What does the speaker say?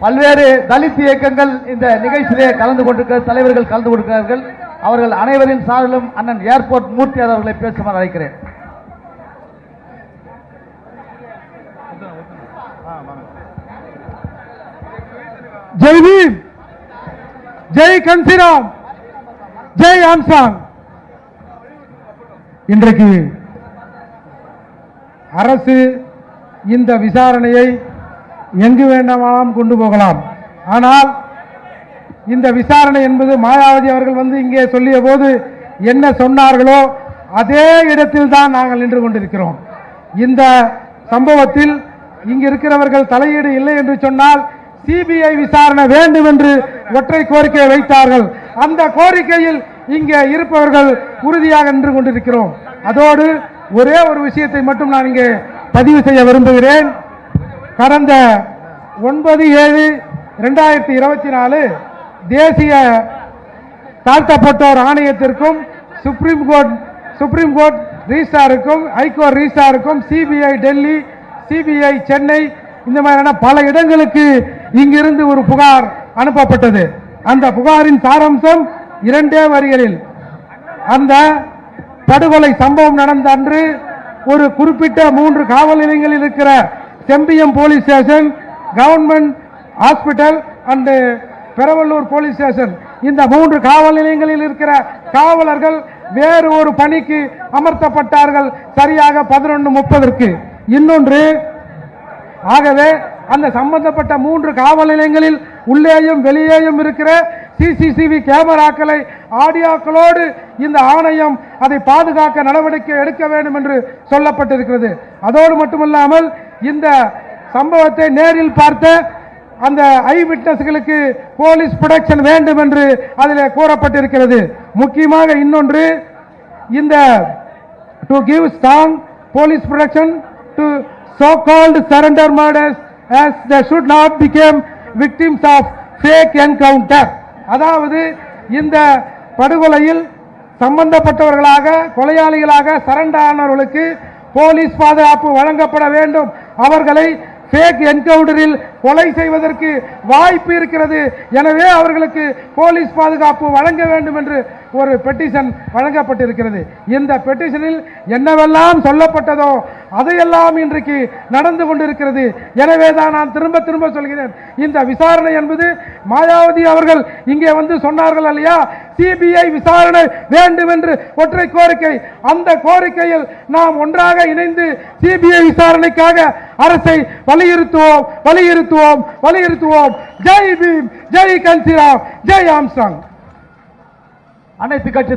பல்வேறு தலித் இயக்கங்கள் இந்த நிகழ்ச்சியிலே கலந்து கொண்டிருக்கிற தலைவர்கள் கலந்து கொண்டிருக்கிறார்கள். அவர்கள் அனைவரின் சார்பிலும் அண்ணன் ஏர்போர்ட் மூர்த்தியார் அவர்களை பேசுமாறு அழைக்கிறேன். ஜெய் பீம். ஜெய் கன்சிராம். ஜெய் ஆம்சாங். இன்றைக்கு அரசு இந்த விசாரணையை எங்கு வேண்டுமானாலும் கொண்டு போகலாம். ஆனால் இந்த விசாரணை என்பது மாயாவதி அவர்கள் வந்து இங்கே சொல்லிய போது என்ன சொன்னார்களோ அதே இடத்தில் தான் நாங்கள் நின்று கொண்டிருக்கிறோம். இந்த சம்பவத்தில் இங்கு இருக்கிறவர்கள் தலையீடு இல்லை என்று சொன்னால் சிபிஐ விசாரணை வேண்டும் என்று ஒற்றை கோரிக்கையை வைத்தார்கள். அந்த கோரிக்கையில் இங்கே இருப்பவர்கள் உறுதியாக நின்று கொண்டிருக்கிறோம். அதோடு ஒரே ஒரு விஷயத்தை மட்டும் நான் இங்கே பதிவு செய்ய விரும்புகிறேன். கடந்த ஒன்பது ஏழு ரெண்டாயிரத்தி இருபத்தி நாலு தேசிய தாழ்த்தப்பட்டோர் ஆணையத்திற்கும் சுப்ரீம் கோர்ட் சுப்ரீம் கோர்ட் ரீஸ்டாருக்கும் ஹைகோர்ட் ரீஸ்டாருக்கும் சிபிஐ டெல்லி சிபிஐ சென்னை இந்த மாதிரியான பல இடங்களுக்கு இங்கிருந்து ஒரு புகார் அனுப்பப்பட்டது. அந்த புகாரின் சாராம்சம் இரண்டே வரிகளில். அந்த படுகொலை சம்பவம் நடந்த அன்று ஒரு குறிப்பிட்ட மூன்று காவல் நிலையங்களில் இருக்கிற Sembiyam police station government hospital and Peravallur police station. இந்த மூன்று காவல் நிலையங்களில் இருக்கிற காவலர்கள் வேறு ஒரு பணிக்கு அமர்த்தப்பட்டார்கள். சரியாக பதினொன்று முப்பதற்கு. இன்னொன்று ஆகவே அந்த சம்பந்தப்பட்ட மூன்று காவல் நிலையங்களில் உள்ளேயும் வெளியேயும் இருக்கிற சிசிடிவி கேமராக்களை ஆடியோக்களோடு இந்த ஆணையம் அதை பாதுகாக்க நடவடிக்கை எடுக்க வேண்டும் என்று சொல்லப்பட்டிருக்கிறது. அதோடு மட்டுமல்லாமல் இந்த சம்பவத்தை நேரில் பார்த்த அந்த ஐ விட்னஸ்களுக்கு போலீஸ் ப்ரொடெக்ஷன் வேண்டும் என்று அதில் கூறப்பட்டிருக்கிறது. முக்கியமாக இன்னொன்று இந்த to give strong police protection to so-called surrender murders as they should not become victims of fake encounter. அதாவது இந்த படுகொலையில் சம்பந்தப்பட்டவர்களாக கொலையாளிகளாக சரண்டானவர்களுக்கு போலீஸ் பாதுகாப்பு வழங்கப்பட வேண்டும் அவர்களை ஃபேக் என்கவுண்டரில் கொலை செய்வதற்கு வாய்ப்பு இருக்கிறது. எனவே அவர்களுக்கு போலீஸ் பாதுகாப்பு வழங்க வேண்டும் என்று ஒரு பெட்டிஷன் வழங்கப்பட்டிருக்கிறது. இந்த பெட்டிஷனில் என்னவெல்லாம் சொல்லப்பட்டதோ அதையெல்லாம் இன்றைக்கு நடந்து கொண்டிருக்கிறது. எனவே தான் நான் திரும்ப திரும்ப சொல்கிறேன். இந்த விசாரணை என்பது மாயாவதி அவர்கள் இங்கே வந்து சொன்னார்கள் இல்லையா? சிபிஐ விசாரணை வேண்டும் என்று ஒற்றை கோரிக்கை. அந்த கோரிக்கையில் நாம் ஒன்றாக இணைந்து சிபிஐ விசாரணைக்காக அரசை வலியுறுத்துவோம் வலியுறுத்துவோம் வலியுறுத்துவோம். ஜெய் பீம் ஜெய் கன்சிராம் ஜெய் ஆம்சாங். அனைத்து கட்சி